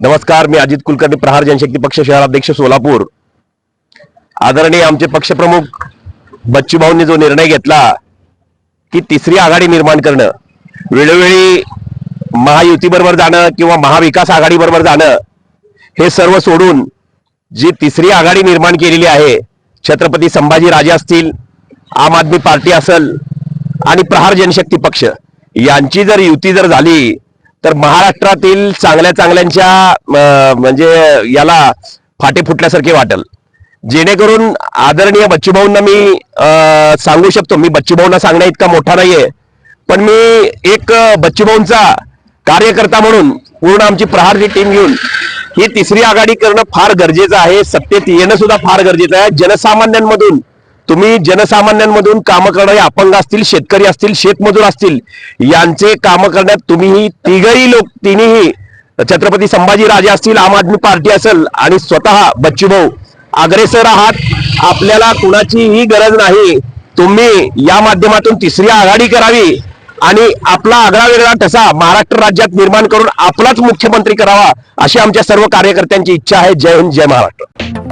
नमस्कार मी अजित कुलकर्णी प्रहार जनशक्ती पक्ष शहराध्यक्ष सोलापूर. आदरणीय आमचे पक्षप्रमुख बच्चूभाऊंनी जो निर्णय घेतला की तिसरी आघाडी निर्माण करणं वेळोवेळी महायुती बरोबर जाणं किंवा महाविकास आघाडी बरोबर जाणं हे सर्व सोडून जी तिसरी आघाडी निर्माण केलेली आहे छत्रपती संभाजी राजे असतील आम आदमी पार्टी असेल आणि प्रहार जनशक्ती पक्ष यांची जर युती जर झाली तर महाराष्ट्रातील चांगल्या चांगल्यांच्या म्हणजे याला फाटे फुटल्यासारखे वाटेल. जेणेकरून आदरणीय बच्चूभाऊंना मी सांगू शकतो. मी बच्चूभाऊंना सांगण्या इतका मोठा नाहीये. पण मी एक बच्चूभाऊंचा कार्यकर्ता म्हणून पूर्ण आमची प्रहारची टीम घेऊन ही तिसरी आघाडी करणं फार गरजेचं आहे. सत्तेत येणं सुद्धा फार गरजेचं आहे. जनसामान्यांमधून तुम्ही जनसामान्यांमधून कामं करणं हे अपंग असतील शेतकरी असतील शेतमजूर असतील यांचे कामं करण्यात तुम्हीही तिघही लोक तिन्ही छत्रपती संभाजी राजे असतील आम आदमी पार्टी असेल आणि स्वतः बच्चूभाऊ अग्रेसर आहात. आपल्याला कुणाचीही गरज नाही. तुम्ही या माध्यमातून तिसरी आघाडी करावी आणि आपला आगळा वेगळा ठसा महाराष्ट्र राज्यात निर्माण करून आपलाच मुख्यमंत्री करावा अशी आमच्या सर्व कार्यकर्त्यांची इच्छा आहे. जय हिंद जय महाराष्ट्र.